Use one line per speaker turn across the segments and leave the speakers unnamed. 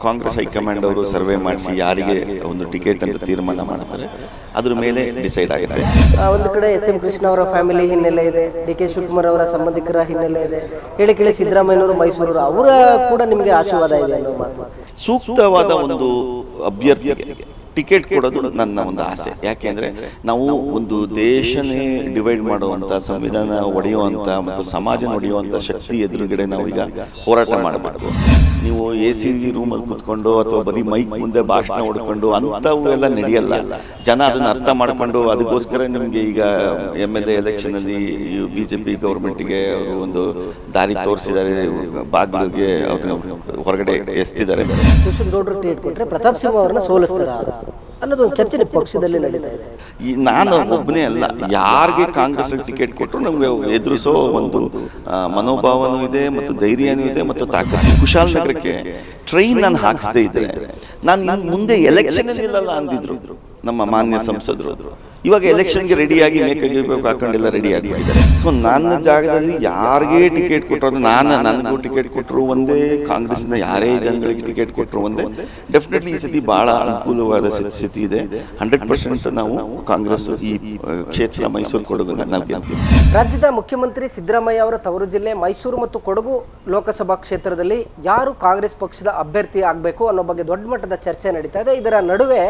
Congress high command ಅವರು survey ಮಾಡಿಸಿ ಯಾರಿಗೆ ಒಂದು ಟಿಕೆಟ್ ಅಂತ ತೀರ್ಮಾನ ಮಾಡ್ತಾರೆ ಅದ್ರ ಮೇಲೆ ಡಿಸೈಡ್ ಆಗುತ್ತೆ.
ಆ, ಒಂದು ಕಡೆ ಎಸ್ ಎಂ ಕೃಷ್ಣ ಅವರ ಫ್ಯಾಮಿಲಿ ಹಿನ್ನೆಲೆ ಇದೆ ಡಿ ಕೆ ಶಿವಕುಮಾರ್ ಅವರ ಸಂಬಂಧಿಕರ ಹಿನ್ನೆಲೆ ಇದೆ. ಹೇಳಿ ಕೇಳಿ ಸಿದ್ದರಾಮಯ್ಯನವರು ಮೈಸೂರು ಅವರ ಕೂಡ ನಿಮಗೆ ಆಶೀರ್ವಾದ ಇದೆ ಅನ್ನೋ ಮಾತು.
ಸೂಕ್ತವಾದ ಒಂದು ಅಭ್ಯರ್ಥಿಗೆ. ಟಿಕೆಟ್ ಕೊಡೋದು ನನ್ನ ಒಂದು ಆಸೆ. ಯಾಕೆಂದ್ರೆ ನಾವು ಒಂದು ದೇಶನೇ ಡಿವೈಡ್ ಮಾಡುವಂಥ ಸಂವಿಧಾನ ಒಡೆಯುವಂಥ ಮತ್ತು ಸಮಾಜ ಒಡೆಯುವಂಥ ಶಕ್ತಿ ಎದುರುಗಡೆ ನಾವು ಈಗ ಹೋರಾಟ ಮಾಡಬಾರ್ದು ನೀವು ಎ ಸಿ ಜಿ ರೂಮಲ್ಲಿ ಕುತ್ಕೊಂಡು ಅಥವಾ ಬರೀ ಮೈಕ್ ಮುಂದೆ ಭಾಷಣ ಹೊಡ್ಕೊಂಡು ಅಂಥವು ಎಲ್ಲ ನಡೆಯಲ್ಲ. ಜನ ಅದನ್ನ ಅರ್ಥ ಮಾಡಿಕೊಂಡು ಅದಕ್ಕೋಸ್ಕರ ನಿಮಗೆ ಈಗ ಎಂ ಎಲ್ ಎ ಎಲೆಕ್ಷನಲ್ಲಿ ಬಿ ಜೆ ಪಿ ಗೌರ್ಮೆಂಟಿಗೆ ಅವರು ಒಂದು ದಾರಿ ತೋರಿಸಿದ್ದಾರೆ. ಬಾಗಿಲಿಗೆ ಅವ್ರನ್ನ ಹೊರಗಡೆ ಎಸ್ತಿದ್ದಾರೆ.
ಪ್ರತಾಪ್ ಸಿಂಹ ಅವರನ್ನ ಸೋಲಿಸ್ತಾರ? ಅನ್ನೋದು ಚರ್ಚೆ ಪಕ್ಷದಲ್ಲಿ ನಡೀತಾ ಇದೆ.
ಈ ನಾನು ಒಬ್ಬನೇ ಅಲ್ಲ. ಯಾರಿಗೆ ಕಾಂಗ್ರೆಸ್ ಟಿಕೆಟ್ ಕೊಟ್ಟರು ನಮಗೆ ಎದುರಿಸೋ ಒಂದು ಮನೋಭಾವನೂ ಇದೆ ಮತ್ತು ಧೈರ್ಯನೂ ಇದೆ ಮತ್ತು ತಾಕತ್ ಕುಶಾಲ್ ನಗರಕ್ಕೆ ಟ್ರೈನ್ ನಾನು ಹಾಕಿಸ್ದೇ ಇದ್ರೆ, ನಾನು ಮುಂದೆ ಎಲೆಕ್ಷನ್ ನಿಲ್ಲಲ್ಲ ಅಂದಿದ್ರು ನಮ್ಮ ಮಾನ್ಯ ಸಂಸದರು. ಇವಾಗ ಎಲೆಕ್ಷನ್ಗೆ ರೆಡಿಯಾಗಿ ಮೇಕಾಗಿರ್ಬೇಕು ಹಾಕೊಂಡಿಲ್ಲ ರೆಡಿ ಆಗಿಬಿಟ್ಟಿದ್ದಾರೆ ಸೊ ನನ್ನ ಜಾಗದಲ್ಲಿ ಯಾರಿಗೆ ಟಿಕೆಟ್ ಕೊಟ್ಟರು ನಾನು, ನನಗೂ ಟಿಕೆಟ್ ಕೊಟ್ಟರು ಒಂದೇ ಕಾಂಗ್ರೆಸ್ನ ಯಾರೇ ಜನಗಳಿಗೆ ಟಿಕೆಟ್ ಕೊಟ್ಟರು ಒಂದೇ. ಡೆಫಿನೆಟ್ಲಿ ಈ ಸತಿ ಭಾಳ ಅನುಕೂಲವಾದ ಸ್ಥಿತಿ- ಸ್ಥಿತಿ ಇದೆ. ಹಂಡ್ರೆಡ್ ಪರ್ಸೆಂಟ್ ನಾವು ಕಾಂಗ್ರೆಸ್ ಈ ಕ್ಷೇತ್ರ ಮೈಸೂರು ಕೊಡಗು ನಾವು ಗೆಲ್ತೀವಿ
ರಾಜ್ಯದ ಮುಖ್ಯಮಂತ್ರಿ ಸಿದ್ದರಾಮಯ್ಯ ಅವರ ತವರು ಜಿಲ್ಲೆ ಮೈಸೂರು ಮತ್ತು ಕೊಡಗು ಲೋಕಸಭಾ ಕ್ಷೇತ್ರದಲ್ಲಿ ಯಾರು ಕಾಂಗ್ರೆಸ್ ಪಕ್ಷದ ಅಭ್ಯರ್ಥಿ ಆಗಬೇಕು ಅನ್ನೋ ಬಗ್ಗೆ ದೊಡ್ಡ ಮಟ್ಟದ ಚರ್ಚೆ ನಡೀತಾ ಇದೆ. ಇದರ ನಡುವೆ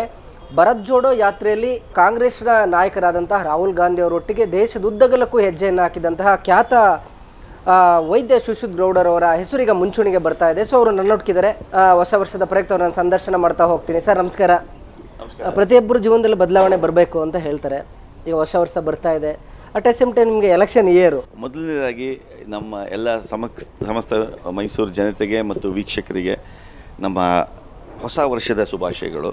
ಭರತ್ ಜೋಡೋ ಯಾತ್ರೆಯಲ್ಲಿ ಕಾಂಗ್ರೆಸ್ನ ನಾಯಕರಾದಂತಹ ರಾಹುಲ್ ಗಾಂಧಿ ಅವರೊಟ್ಟಿಗೆ ದೇಶದುದ್ದಗಲಕ್ಕೂ ಹೆಜ್ಜೆಯನ್ನು ಹಾಕಿದಂತಹ ಖ್ಯಾತ ವೈದ್ಯ ಶುಶುದ್ ಗೌಡರ್ ಅವರ ಹೆಸರಿಗೆ ಮುಂಚೂಣಿಗೆ ಬರ್ತಾ ಇದೆ. ಸೊ ಅವರು ನನ್ನೊಟ್ಟಿದ್ದಾರೆ ಹೊಸ ವರ್ಷದ ಪ್ರಯುಕ್ತ ನಾನು ಸಂದರ್ಶನ ಮಾಡ್ತಾ ಹೋಗ್ತೀನಿ. ಸರ್ ನಮಸ್ಕಾರ. ಪ್ರತಿಯೊಬ್ಬರ ಜೀವನದಲ್ಲಿ ಬದಲಾವಣೆ ಬರಬೇಕು ಅಂತ ಹೇಳ್ತಾರೆ. ಈಗ ಹೊಸ ವರ್ಷ ಬರ್ತಾ ಇದೆ. ಅಟ್ ಎ ಸೇಮ್ ಟೈಮ್ ನಿಮಗೆ ಎಲೆಕ್ಷನ್ ಇಯರು
ಮೊದಲನೇದಾಗಿ ನಮ್ಮ ಎಲ್ಲ ಸಮಕ್ ಸಮಸ್ತ ಮೈಸೂರು ಜನತೆಗೆ ಮತ್ತು ವೀಕ್ಷಕರಿಗೆ ನಮ್ಮ ಹೊಸ ವರ್ಷದ ಶುಭಾಶಯಗಳು.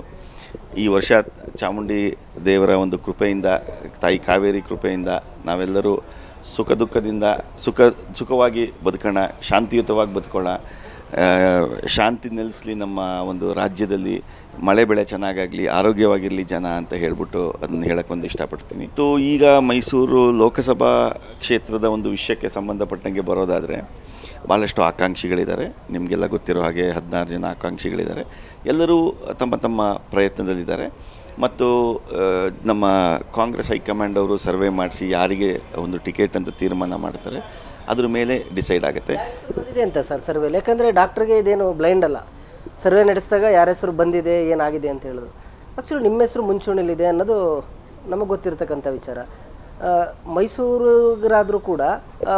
ಈ ವರ್ಷ ಚಾಮುಂಡಿ ದೇವರ ಒಂದು ಕೃಪೆಯಿಂದ, ತಾಯಿ ಕಾವೇರಿ ಕೃಪೆಯಿಂದ ನಾವೆಲ್ಲರೂ ಸುಖ ದುಃಖದಿಂದ, ಸುಖ ಸುಖವಾಗಿ ಬದುಕೋಣ, ಶಾಂತಿಯುತವಾಗಿ ಬದುಕೋಣ. ಶಾಂತಿ ನೆಲೆಸಲಿ ನಮ್ಮ ಒಂದು ರಾಜ್ಯದಲ್ಲಿ ಮಳೆ ಬೆಳೆ ಚೆನ್ನಾಗಾಗಲಿ, ಆರೋಗ್ಯವಾಗಿರಲಿ ಜನ ಅಂತ ಹೇಳ್ಬಿಟ್ಟು ಅದನ್ನ ಹೇಳಕ್ಕೆ ಒಂದು ಇಷ್ಟಪಡ್ತೀನಿ. ಸೊ ಈಗ ಮೈಸೂರು ಲೋಕಸಭಾ ಕ್ಷೇತ್ರದ ಒಂದು ವಿಷಯಕ್ಕೆ ಸಂಬಂಧಪಟ್ಟಂಗೆ ಬರೋದಾದರೆ ಭಾಳಷ್ಟು ಆಕಾಂಕ್ಷಿಗಳಿದ್ದಾರೆ. ನಿಮಗೆಲ್ಲ ಗೊತ್ತಿರೋ ಹಾಗೆ ಹದಿನಾರು ಜನ ಆಕಾಂಕ್ಷಿಗಳಿದ್ದಾರೆ. ಎಲ್ಲರೂ ತಮ್ಮ ತಮ್ಮ ಪ್ರಯತ್ನದಲ್ಲಿದ್ದಾರೆ. ಮತ್ತು ನಮ್ಮ ಕಾಂಗ್ರೆಸ್ ಹೈಕಮಾಂಡ್ ಅವರು ಸರ್ವೆ ಮಾಡಿಸಿ ಯಾರಿಗೆ ಒಂದು ಟಿಕೆಟ್ ಅಂತ ತೀರ್ಮಾನ ಮಾಡ್ತಾರೆ, ಅದ್ರ ಮೇಲೆ ಡಿಸೈಡ್ ಆಗುತ್ತೆ.
ಬಂದಿದೆ ಅಂತ ಸರ್ ಸರ್ವೆ? ಯಾಕಂದರೆ ಡಾಕ್ಟ್ರಿಗೆ ಇದೇನು ಬ್ಲೈಂಡ್ ಅಲ್ಲ. ಸರ್ವೆ ನಡೆಸಿದಾಗ ಯಾರ ಹೆಸರು ಬಂದಿದೆ, ಏನಾಗಿದೆ ಅಂತ ಹೇಳೋದು. ಆ್ಯಕ್ಚುಲಿ ನಿಮ್ಮ ಹೆಸರು ಮುಂಚೂಣಿಲಿದೆ ಅನ್ನೋದು ನಮಗೆ ಗೊತ್ತಿರತಕ್ಕಂಥ ವಿಚಾರ. ಮೈಸೂರಿಗರಾದರೂ ಕೂಡ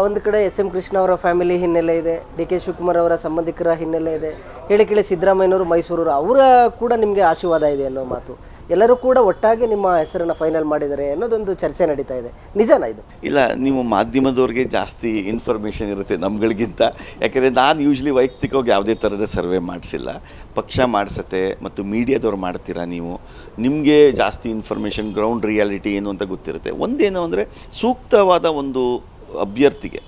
ಒಂದು ಕಡೆ ಎಸ್ ಎಂ ಕೃಷ್ಣ ಅವರ ಫ್ಯಾಮಿಲಿ ಹಿನ್ನೆಲೆ ಇದೆ, ಡಿ ಕೆ ಶಿವಕುಮಾರ್ ಅವರ ಸಂಬಂಧಿಕರ ಹಿನ್ನೆಲೆ ಇದೆ, ಹೇಳಿ ಕೇಳಿ ಸಿದ್ದರಾಮಯ್ಯನವರು ಮೈಸೂರವರು, ಅವರ ಕೂಡ ನಿಮಗೆ ಆಶೀರ್ವಾದ ಇದೆ ಅನ್ನೋ ಮಾತು. ಎಲ್ಲರೂ ಕೂಡ ಒಟ್ಟಾಗಿ ನಿಮ್ಮ ಹೆಸರನ್ನು ಫೈನಲ್ ಮಾಡಿದ್ದಾರೆ ಅನ್ನೋದೊಂದು ಚರ್ಚೆ ನಡೀತಾ ಇದೆ. ನಿಜನಾ ಇದು?
ಇಲ್ಲ, ನೀವು ಮಾಧ್ಯಮದವ್ರಿಗೆ ಜಾಸ್ತಿ ಇನ್ಫಾರ್ಮೇಷನ್ ಇರುತ್ತೆ ನಮ್ಗಳಿಗಿಂತ. ಯಾಕೆಂದರೆ ನಾನು ಯೂಶ್ವಲಿ ವೈಯಕ್ತಿಕವಾಗಿ ಯಾವುದೇ ಥರದ ಸರ್ವೆ ಮಾಡಿಸಿಲ್ಲ. ಪಕ್ಷ ಮಾಡಿಸತ್ತೆ ಮತ್ತು ಮೀಡಿಯಾದವ್ರು ಮಾಡ್ತೀರಾ ನೀವು? ನಿಮಗೆ ಜಾಸ್ತಿ ಇನ್ಫಾರ್ಮೇಷನ್ ಗ್ರೌಂಡ್ ರಿಯಾಲಿಟಿ ಏನು ಅಂತ ಗೊತ್ತಿರುತ್ತೆ. ಒಂದೇನು ಅಂದರೆ ಸೂಕ್ತವಾದ ಒಂದು ಅಭ್ಯರ್ಥಿಗೆ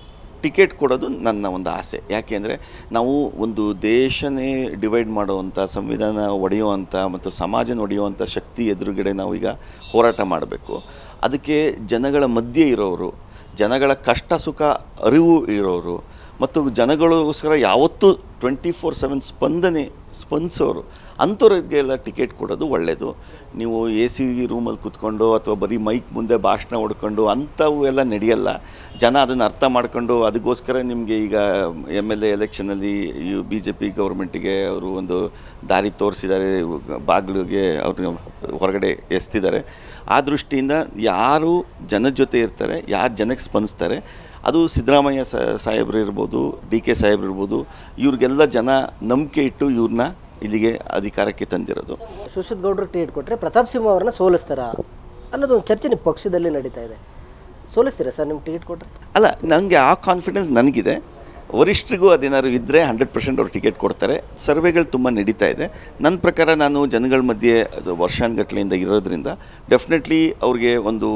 ಟಿಕೆಟ್ ಕೊಡೋದು ನನ್ನ ಒಂದು ಆಸೆ. ಯಾಕೆ ಅಂದರೆ ನಾವು ಒಂದು ದೇಶನೇ ಡಿವೈಡ್ ಮಾಡುವಂಥ, ಸಂವಿಧಾನ ಒಡೆಯುವಂಥ ಮತ್ತು ಸಮಾಜ ಒಡೆಯುವಂಥ ಶಕ್ತಿ ಎದುರುಗಡೆ ನಾವೀಗ ಹೋರಾಟ ಮಾಡಬೇಕು. ಅದಕ್ಕೆ ಜನಗಳ ಮಧ್ಯೆ ಇರೋರು, ಜನಗಳ ಕಷ್ಟ ಸುಖ ಅರಿವು ಇರೋರು ಮತ್ತು ಜನಗಳಿಗೋಸ್ಕರ ಯಾವತ್ತೂ ಟ್ವೆಂಟಿ ಫೋರ್ ಸೆವೆನ್ ಸ್ಪಂದನೆ, ಸ್ಪಂದಿಸೋರು ಅಂಥವ್ರಿಗೆಲ್ಲ ಟಿಕೆಟ್ ಕೊಡೋದು ಒಳ್ಳೆಯದು ನೀವು ಎ ಸಿ ರೂಮಲ್ಲಿ ಕುತ್ಕೊಂಡು ಅಥವಾ ಬರೀ ಮೈಕ್ ಮುಂದೆ ಭಾಷಣ ಹೊಡ್ಕೊಂಡು ಅಂಥವು ಎಲ್ಲ ನಡೆಯಲ್ಲ. ಜನ ಅದನ್ನು ಅರ್ಥ ಮಾಡ್ಕೊಂಡು ಅದಕ್ಕೋಸ್ಕರ ನಿಮಗೆ ಈಗ ಎಂ ಎಲ್ ಎ ಎಲೆಕ್ಷನಲ್ಲಿ ಬಿ ಜೆ ಪಿ ಗೌರ್ಮೆಂಟಿಗೆ ಅವರು ಒಂದು ದಾರಿ ತೋರಿಸಿದ್ದಾರೆ, ಬಾಗಿಲಿಗೆ ಅವ್ರನ್ನ ಹೊರಗಡೆ ಎಸ್ತಿದ್ದಾರೆ. ಆ ದೃಷ್ಟಿಯಿಂದ ಯಾರು ಜನದ ಜೊತೆ ಇರ್ತಾರೆ, ಯಾರು ಜನಕ್ಕೆ ಸ್ಪಂದಿಸ್ತಾರೆ ಅದು ಸಿದ್ದರಾಮಯ್ಯ ಸ ಸಾಹೇಬ್ರು ಇರ್ಬೋದು ಡಿ ಕೆ ಸಾಹೇಬ್ರು ಇರ್ಬೋದು ಇವ್ರಿಗೆಲ್ಲ ಜನ ನಂಬಿಕೆ ಇಟ್ಟು ಇವ್ರನ್ನ ಇಲ್ಲಿಗೆ ಅಧಿಕಾರಕ್ಕೆ ತಂದಿರೋದು.
ಸುಶಿತ್ ಗೌಡ್ರು ಟಿಕೆಟ್ ಕೊಟ್ಟರೆ ಪ್ರತಾಪ್ ಸಿಂಹ ಅವ್ರನ್ನ ಸೋಲಿಸ್ತಾರಾ ಅನ್ನೋದು ಒಂದು ಚರ್ಚೆ ನಿಮ್ಮ ಪಕ್ಷದಲ್ಲಿ ನಡೀತಾ ಇದೆ. ಸೋಲಿಸ್ತೀರಾ ಸರ್ ನಿಮ್ಮ ಟಿಕೆಟ್ ಕೊಟ್ಟರೆ
ಅಲ್ಲ ನನಗೆ ಆ ಕಾನ್ಫಿಡೆನ್ಸ್ ನನಗಿದೆ. ವರಿಷ್ಠರಿಗೂ ಅದೇನಾದ್ರು ಇದ್ದರೆ ಹಂಡ್ರೆಡ್ ಪರ್ಸೆಂಟ್ ಅವ್ರು ಟಿಕೆಟ್ ಕೊಡ್ತಾರೆ. ಸರ್ವೆಗಳು ತುಂಬ ನಡೀತಾ ಇದೆ. ನನ್ನ ಪ್ರಕಾರ ನಾನು ಜನಗಳ ಮಧ್ಯೆ ಅದು ವರ್ಷಾನುಗಟ್ಲೆಯಿಂದ ಇರೋದ್ರಿಂದ ಡೆಫಿನೆಟ್ಲಿ ಅವ್ರಿಗೆ ಒಂದು,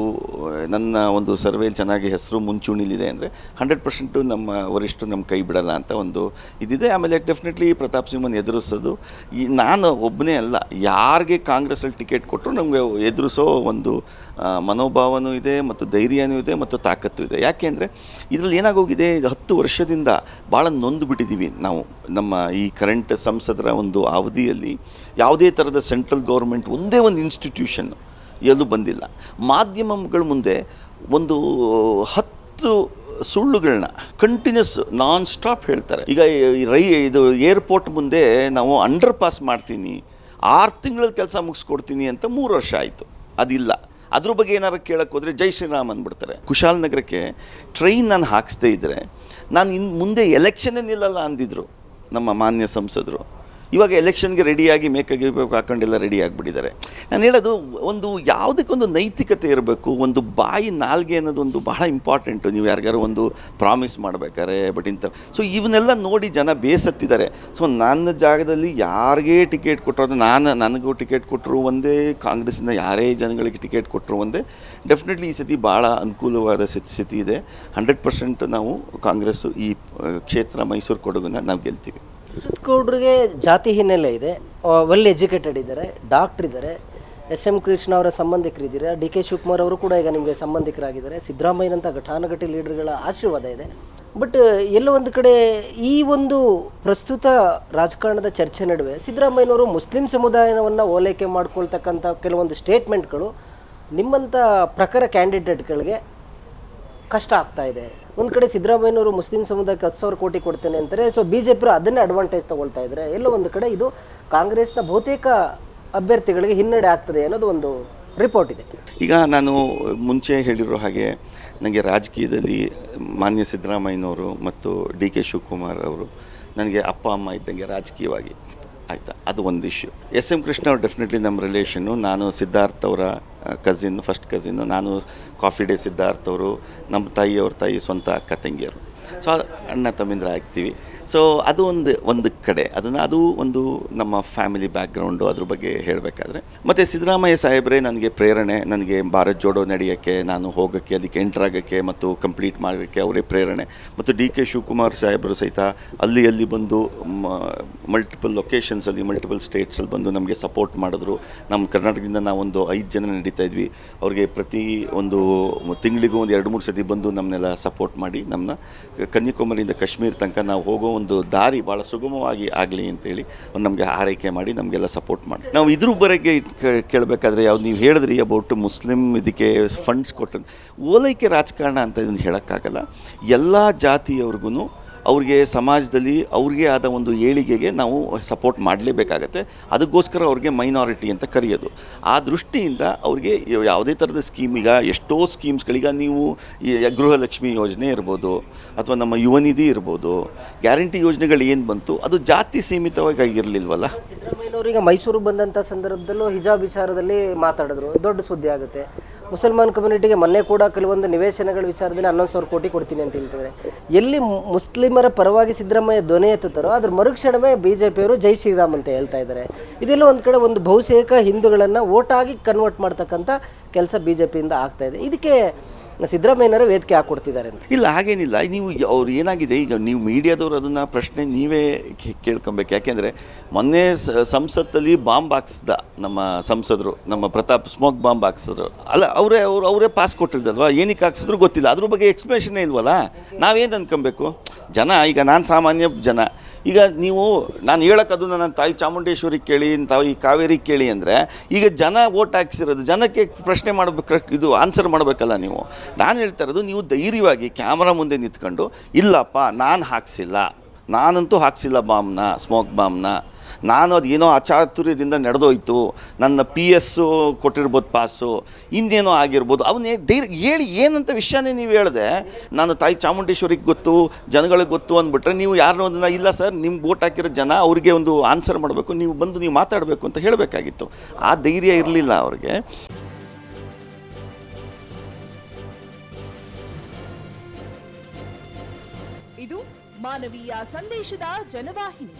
ನನ್ನ ಒಂದು ಸರ್ವೆಯಲ್ಲಿ ಚೆನ್ನಾಗಿ ಹೆಸರು ಮುಂಚೂಣಿಲಿದೆ ಅಂದರೆ ಹಂಡ್ರೆಡ್ ಪರ್ಸೆಂಟು ನಮ್ಮ ವರಿಷ್ಠರು ನಮ್ಮ ಕೈ ಬಿಡಲ್ಲ ಅಂತ ಒಂದು ಇದಿದೆ. ಆಮೇಲೆ ಡೆಫಿನೆಟ್ಲಿ ಪ್ರತಾಪ್ ಸಿಂಹನ್ ಎದುರಿಸೋದು, ಈ ನಾನು ಒಬ್ಬನೇ ಅಲ್ಲ, ಯಾರಿಗೆ ಕಾಂಗ್ರೆಸ್ಸಲ್ಲಿ ಟಿಕೆಟ್ ಕೊಟ್ಟರು ನಮಗೆ ಎದುರಿಸೋ ಒಂದು ಮನೋಭಾವನೂ ಇದೆ ಮತ್ತು ಧೈರ್ಯನೂ ಇದೆ ಮತ್ತು ತಾಕತ್ತು ಇದೆ. ಯಾಕೆಂದರೆ ಇದರಲ್ಲಿ ಏನಾಗೋಗಿದೆ? ಹತ್ತು ವರ್ಷದಿಂದ ಭಾಳ ನೊಂದು ಬಿಟ್ಟಿದ್ದೀವಿ ನಾವು. ನಮ್ಮ ಈ ಕರೆಂಟ್ ಸಂಸದರ ಒಂದು ಅವಧಿಯಲ್ಲಿ ಯಾವುದೇ ಥರದ ಸೆಂಟ್ರಲ್ ಗೌರ್ಮೆಂಟ್ ಒಂದೇ ಒಂದು ಇನ್ಸ್ಟಿಟ್ಯೂಷನ್ ಎಲ್ಲೂ ಬಂದಿಲ್ಲ. ಮಾಧ್ಯಮಗಳ ಮುಂದೆ ಒಂದು ಹತ್ತು ಸುಳ್ಳುಗಳನ್ನ ಕಂಟಿನ್ಯೂಸ್ ನಾನ್ ಸ್ಟಾಪ್ ಹೇಳ್ತಾರೆ. ಈಗ ಈ ರೈ, ಇದು ಏರ್ಪೋರ್ಟ್ ಮುಂದೆ ನಾವು ಅಂಡರ್ ಪಾಸ್ ಮಾಡ್ತೀನಿ, ಆರು ತಿಂಗಳಲ್ಲಿ ಕೆಲಸ ಮುಗಿಸ್ಕೊಡ್ತೀನಿ ಅಂತ ಮೂರು ವರ್ಷ ಆಯಿತು. ಅದಿಲ್ಲ. ಅದ್ರ ಬಗ್ಗೆ ಏನಾರು ಕೇಳಕ್ಕೆ ಹೋದರೆ ಜೈ ಶ್ರೀರಾಮ್ ಅಂದ್ಬಿಡ್ತಾರೆ. ಕುಶಾಲನಗರಕ್ಕೆ ಟ್ರೈನ್ ನಾನು ಹಾಕಿಸ್ದೇ ಇದ್ದರೆ ನಾನು ಇನ್ನು ಮುಂದೆ ಎಲೆಕ್ಷನ್ನೇ ನಿಲ್ಲಲ್ಲ ಅಂದಿದ್ರು ನಮ್ಮ ಮಾನ್ಯ ಸಂಸದರು. ಇವಾಗ ಎಲೆಕ್ಷನ್ಗೆ ರೆಡಿಯಾಗಿ ಮೇಕಾಗಿ ಹಾಕೊಂಡೆಲ್ಲ, ರೆಡಿ ಆಗಿಬಿಟ್ಟಿದ್ದಾರೆ. ನಾನು ಹೇಳೋದು, ಒಂದು ಯಾವುದಕ್ಕೊಂದು ನೈತಿಕತೆ ಇರಬೇಕು, ಒಂದು ಬಾಯಿ ನಾಲ್ಗೆ ಅನ್ನೋದು ಒಂದು ಬಹಳ ಇಂಪಾರ್ಟೆಂಟು. ನೀವು ಯಾರಿಗಾರು ಒಂದು ಪ್ರಾಮಿಸ್ ಮಾಡಬೇಕಾರೆ ಬಟ್ ಇಂಥ, ಸೊ ಇವನ್ನೆಲ್ಲ ನೋಡಿ ಜನ ಬೇಸತ್ತಿದ್ದಾರೆ. ಸೊ ನನ್ನ ಜಾಗದಲ್ಲಿ ಯಾರಿಗೆ ಟಿಕೆಟ್ ಕೊಟ್ಟರು ನಾನು, ನನಗೂ ಟಿಕೆಟ್ ಕೊಟ್ಟರು ಒಂದೇ, ಕಾಂಗ್ರೆಸ್ಸಿಂದ ಯಾರೇ ಜನಗಳಿಗೆ ಟಿಕೆಟ್ ಕೊಟ್ಟರು ಒಂದೇ, ಡೆಫಿನೆಟ್ಲಿ ಈ ಸತಿ ಭಾಳ ಅನುಕೂಲವಾದ ಸ್ಥಿತಿ ಇದೆ. ಹಂಡ್ರೆಡ್ ಪರ್ಸೆಂಟ್ ನಾವು ಕಾಂಗ್ರೆಸ್ಸು ಈ, ಕ್ಷೇತ್ರ ಮೈಸೂರು ಕೊಡಗನ್ನ ನಾವು ಗೆಲ್ತೀವಿ.
ಗೌಡ್ರಿಗೆ ಜಾತಿ ಹಿನ್ನೆಲೆ ಇದೆ. ವೆಲ್ ಎಜುಕೇಟೆಡ್ ಇದ್ದಾರೆ ಡಾಕ್ಟ್ರ್ ಇದ್ದಾರೆ. ಎಸ್ ಎಂ ಕೃಷ್ಣ ಅವರ ಸಂಬಂಧಿಕರಿದ್ದೀರಾ? ಡಿ ಕೆ ಶಿವಕುಮಾರ್ ಅವರು ಕೂಡ ಈಗ ನಿಮಗೆ ಸಂಬಂಧಿಕರಾಗಿದ್ದಾರೆ. ಸಿದ್ದರಾಮಯ್ಯನಂಥ ಘಟಾನುಘಟಿ ಲೀಡರ್ಗಳ ಆಶೀರ್ವಾದ ಇದೆ. ಬಟ್ ಎಲ್ಲೋ ಒಂದು ಕಡೆ ಈ ಒಂದು ಪ್ರಸ್ತುತ ರಾಜಕಾರಣದ ಚರ್ಚೆ ನಡುವೆ ಸಿದ್ದರಾಮಯ್ಯನವರು ಮುಸ್ಲಿಂ ಸಮುದಾಯವನ್ನು ಓಲೈಕೆ ಮಾಡ್ಕೊಳ್ತಕ್ಕಂಥ ಕೆಲವೊಂದು ಸ್ಟೇಟ್ಮೆಂಟ್ಗಳು ನಿಮ್ಮಂಥ ಪ್ರಖರ ಕ್ಯಾಂಡಿಡೇಟ್ಗಳಿಗೆ ಕಷ್ಟ ಆಗ್ತಾ ಇದೆ. ಒಂದು ಕಡೆ ಸಿದ್ದರಾಮಯ್ಯನವರು ಮುಸ್ಲಿಂ ಸಮುದಾಯಕ್ಕೆ ಹತ್ತು ಸಾವಿರ ಕೋಟಿ ಕೊಡ್ತೇನೆ ಅಂತಾರೆ ಸೊ ಬಿ ಜೆ ಪಿರು ಅದನ್ನೇ ಅಡ್ವಾಂಟೇಜ್ ತಗೊಳ್ತಾ ಇದ್ದಾರೆ ಎಲ್ಲೋ ಒಂದು ಕಡೆ ಇದು ಕಾಂಗ್ರೆಸ್ನ ಬಹುತೇಕ ಅಭ್ಯರ್ಥಿಗಳಿಗೆ ಹಿನ್ನಡೆ ಆಗ್ತದೆ ಅನ್ನೋದು ಒಂದು ರಿಪೋರ್ಟ್ ಇದೆ.
ಈಗ ನಾನು ಮುಂಚೆ ಹೇಳಿರೋ ಹಾಗೆ ನನಗೆ ರಾಜಕೀಯದಲ್ಲಿ ಮಾನ್ಯ ಸಿದ್ದರಾಮಯ್ಯನವರು ಮತ್ತು ಡಿ ಕೆ ಶಿವಕುಮಾರ್ ಅವರು ನನಗೆ ಅಪ್ಪ, ಅಮ್ಮ ಇದ್ದಂಗೆ ರಾಜಕೀಯವಾಗಿ ಆಯಿತಾ, ಅದು ಒಂದು ಇಶ್ಯೂ ಎಸ್ ಎಂ ಕೃಷ್ಣ ಅವ್ರು ಡೆಫಿನೆಟ್ಲಿ ನಮ್ಮ ರಿಲೇಷನ್ನು ನಾನು ಸಿದ್ಧಾರ್ಥ ಅವರ ಕಸಿನ್ ಫಸ್ಟ್ ಕಸಿನ್ನು ನಾನು ಕಾಫಿ ಡೇ ಸಿದ್ಧಾರ್ಥವರು ನಮ್ಮ ತಾಯಿಯವ್ರ ತಾಯಿ ಸ್ವಂತ ಅಕ್ಕ, ತಂಗಿಯರು. ಸೊ ಅಣ್ಣ ತಮ್ಮಿಂದ್ರ ಆಗ್ತೀವಿ ಸೊ ಅದು ಒಂದು ಒಂದು ಕಡೆ. ಅದನ್ನು ಅದು ಒಂದು ನಮ್ಮ ಫ್ಯಾಮಿಲಿ ಬ್ಯಾಕ್ಗ್ರೌಂಡು ಅದ್ರ ಬಗ್ಗೆ ಹೇಳಬೇಕಾದ್ರೆ. ಮತ್ತು ಸಿದ್ದರಾಮಯ್ಯ ಸಾಹೇಬ್ರೆ ನನಗೆ ಪ್ರೇರಣೆ. ನನಗೆ ಭಾರತ್ ಜೋಡೋ ನಡೆಯೋಕ್ಕೆ, ನಾನು ಹೋಗೋಕ್ಕೆ, ಅದಕ್ಕೆ ಎಂಟರ್ ಆಗೋಕ್ಕೆ ಮತ್ತು ಕಂಪ್ಲೀಟ್ ಮಾಡೋಕ್ಕೆ ಅವರೇ ಪ್ರೇರಣೆ. ಮತ್ತು ಡಿ ಕೆ ಶಿವಕುಮಾರ್ ಸಾಹೇಬರು ಸಹಿತ ಅಲ್ಲಿ ಅಲ್ಲಿ ಬಂದು ಮಲ್ಟಿಪಲ್ ಲೊಕೇಶನ್ಸಲ್ಲಿ ಮಲ್ಟಿಪಲ್ ಸ್ಟೇಟ್ಸಲ್ಲಿ ಬಂದು ನಮಗೆ ಸಪೋರ್ಟ್ ಮಾಡಿದ್ರು. ನಮ್ಮ ಕರ್ನಾಟಕದಿಂದ ನಾವೊಂದು ಐದು ಜನ ನಡೀತಾ ಇದ್ವಿ. ಅವ್ರಿಗೆ ಪ್ರತಿ ಒಂದು ತಿಂಗಳಿಗೂ ಒಂದು ಎರಡು ಮೂರು ಸತಿ ಬಂದು ನಮ್ಮನ್ನೆಲ್ಲ ಸಪೋರ್ಟ್ ಮಾಡಿ ನಮ್ಮನ್ನ ಕನ್ಯಾಕುಮಾರಿಯಿಂದ ಕಾಶ್ಮೀರ ತನಕ ನಾವು ಹೋಗೋ ಒಂದು ದಾರಿ ಭಾಳ ಸುಗಮವಾಗಿ ಆಗಲಿ ಅಂತೇಳಿ ಅವ್ರು ನಮಗೆ ಆರೈಕೆ ಮಾಡಿ ನಮಗೆಲ್ಲ ಸಪೋರ್ಟ್ ಮಾಡಿ. ನಾವು ಇದ್ರ ಬಗ್ಗೆ ಕೇಳಬೇಕಾದ್ರೆ ಯಾವ್ದು ನೀವು ಹೇಳಿದ್ರಿ ಅಬೌಟ್ ಮುಸ್ಲಿಂ ಇದಕ್ಕೆ ಫಂಡ್ಸ್ ಕೊಟ್ಟು ಓಲೈಕೆ ರಾಜಕಾರಣ ಅಂತ ಇದನ್ನು ಹೇಳೋಕ್ಕಾಗಲ್ಲ. ಎಲ್ಲ ಜಾತಿಯವ್ರಿಗೂ ಅವ್ರಿಗೆ ಸಮಾಜದಲ್ಲಿ ಅವ್ರಿಗೆ ಆದ ಒಂದು ಏಳಿಗೆಗೆ ನಾವು ಸಪೋರ್ಟ್ ಮಾಡಲೇಬೇಕಾಗತ್ತೆ. ಅದಕ್ಕೋಸ್ಕರ ಅವ್ರಿಗೆ ಮೈನಾರಿಟಿ ಅಂತ ಕರೆಯೋದು. ಆ ದೃಷ್ಟಿಯಿಂದ ಅವ್ರಿಗೆ ಯಾವುದೇ ಥರದ ಸ್ಕೀಮ್ ಈಗ ಎಷ್ಟೋ ಸ್ಕೀಮ್ಸ್ಗಳಿಗ ನೀವು ಗೃಹಲಕ್ಷ್ಮಿ ಯೋಜನೆ ಇರ್ಬೋದು ಅಥವಾ ನಮ್ಮ ಯುವ ನಿಧಿ ಇರ್ಬೋದು ಗ್ಯಾರಂಟಿ ಯೋಜನೆಗಳು ಏನು ಬಂತು, ಅದು ಜಾತಿ ಸೀಮಿತವಾಗಿ ಆಗಿರಲಿಲ್ವಲ್ಲ?
ಸಿದ್ದರಾಮಯ್ಯನವರು ಈಗ ಮೈಸೂರು ಬಂದಂಥ ಸಂದರ್ಭದಲ್ಲೂ ಹಿಜಾಬ್ ವಿಚಾರದಲ್ಲಿ ಮಾತಾಡಿದ್ರು. ದೊಡ್ಡ ಸುದ್ದಿ ಆಗುತ್ತೆ. ಮುಸಲ್ಮಾನ್ ಕಮ್ಯುನಿಟಿಗೆ ಮೊನ್ನೆ ಕೂಡ ಕೆಲವೊಂದು ನಿವೇಶನಗಳ ವಿಚಾರದಲ್ಲಿ ಹನ್ನೊಂದು ಸಾವಿರ ಕೋಟಿ ಕೊಡ್ತೀನಿ ಅಂತ ಹೇಳ್ತಿದ್ದಾರೆ. ಎಲ್ಲಿ ಮುಸ್ಲಿಮರ ಪರವಾಗಿ ಸಿದ್ದರಾಮಯ್ಯ ಧ್ವನಿ ಎತ್ತುತ್ತಾರೋ ಅದ್ರ ಮರುಕ್ಷಣವೇ ಬಿ ಜೆ ಪಿಯವರು ಜೈ ಶ್ರೀರಾಮ್ ಅಂತ ಹೇಳ್ತಾ ಇದ್ದಾರೆ. ಇದೆಲ್ಲ ಒಂದು ಕಡೆ ಒಂದು ಬಹುತೇಕ ಹಿಂದೂಗಳನ್ನು ಓಟಾಗಿ ಕನ್ವರ್ಟ್ ಮಾಡ್ತಕ್ಕಂಥ ಕೆಲಸ ಬಿ ಜೆ ಪಿಯಿಂದ ಆಗ್ತಾ ಇದೆ. ಇದಕ್ಕೆ ಸಿದ್ದರಾಮಯ್ಯನವರೇ ವೇದಿಕೆ ಹಾಕ್ಕೊಡ್ತಿದ್ದಾರೆ ಅಂತ.
ಇಲ್ಲ, ಹಾಗೇನಿಲ್ಲ. ನೀವು ಅವ್ರು ಏನಾಗಿದೆ? ಈಗ ನೀವು ಮೀಡಿಯಾದವ್ರು ಅದನ್ನು ಪ್ರಶ್ನೆ ನೀವೇ ಕೇಳ್ಕೊಬೇಕು. ಯಾಕೆಂದರೆ ಮೊನ್ನೆ ಸಂಸತ್ತಲ್ಲಿ ಬಾಂಬ್ ಹಾಕ್ಸ್ದ ನಮ್ಮ ಸಂಸದರು, ನಮ್ಮ ಪ್ರತಾಪ್, ಸ್ಮೋಕ್ ಬಾಂಬ್ ಹಾಕ್ಸಿದ್ರು. ಅಲ್ಲ, ಅವರೇ, ಅವರು, ಅವರೇ ಪಾಸ್ ಕೊಟ್ಟಿದ್ದಲ್ವಾ ಏನಕ್ಕೆ ಹಾಕ್ಸಿದ್ರು ಗೊತ್ತಿಲ್ಲ. ಅದ್ರ ಬಗ್ಗೆ ಎಕ್ಸ್ಪ್ಲೇಷನ್ನೇ ಇಲ್ವಲ್ಲ? ನಾವೇನು ಅನ್ಕೊಬೇಕು? ಜನ, ಈಗ ನಾನು ಸಾಮಾನ್ಯ ಜನ. ಈಗ ನೀವು, ನಾನು ಹೇಳೋಕ್ಕದು ನನ್ನ ತಾಯಿ ಚಾಮುಂಡೇಶ್ವರಿ ಕೇಳಿ ತಾಯಿ ಕಾವೇರಿ ಕೇಳಿ ಅಂದರೆ, ಈಗ ಜನ ಓಟ್ ಹಾಕ್ಸಿರೋದು, ಜನಕ್ಕೆ ಪ್ರಶ್ನೆ ಮಾಡಬೇಕು, ಇದು ಆನ್ಸರ್ ಮಾಡಬೇಕಲ್ಲ ನೀವು. ನಾನು ಹೇಳ್ತಾ ಇರೋದು, ನೀವು ಧೈರ್ಯವಾಗಿ ಕ್ಯಾಮ್ರಾ ಮುಂದೆ ನಿಂತ್ಕೊಂಡು, ಇಲ್ಲಪ್ಪ, ನಾನು ಹಾಕ್ಸಿಲ್ಲ. ನಾನಂತೂ ಹಾಕ್ಸಿಲ್ಲ ಬಾಂಬ್ನ ಸ್ಮೋಕ್ ಬಾಂಬ್ನ ನಾನು ಅದು ಏನೋ ಅಚಾತುರ್ಯದಿಂದ ನಡೆದೋಯ್ತು. ನನ್ನ ಪಿ ಎಸ್ಸು ಕೊಟ್ಟಿರ್ಬೋದು ಪಾಸು ಇನ್ನೇನೋ ಆಗಿರ್ಬೋದು. ಅವನ್ನೇ ಡೈ ಹೇಳಿ ಏನಂತ ವಿಷಯನೇ ನೀವು ಹೇಳಿದೆ, ನಾನು ತಾಯಿ ಚಾಮುಂಡೇಶ್ವರಿಗೆ ಗೊತ್ತು, ಜನಗಳಿಗೆ ಗೊತ್ತು ಅಂದ್ಬಿಟ್ರೆ ನೀವು ಯಾರನ್ನೋ ಅದನ್ನು ಇಲ್ಲ ಸರ್ ನಿಮ್ಮ ಬೋಟ್ ಹಾಕಿರೋ ಜನ ಅವರಿಗೆ ಒಂದು ಆನ್ಸರ್ ಮಾಡಬೇಕು, ನೀವು ಬಂದು ನೀವು ಮಾತಾಡಬೇಕು ಅಂತ ಹೇಳಬೇಕಾಗಿತ್ತು. ಆ ಧೈರ್ಯ ಇರಲಿಲ್ಲ ಅವ್ರಿಗೆ.
ಇದು ಮಾನವೀಯ ಸಂದೇಶದ ಜನವಾಹಿನಿ.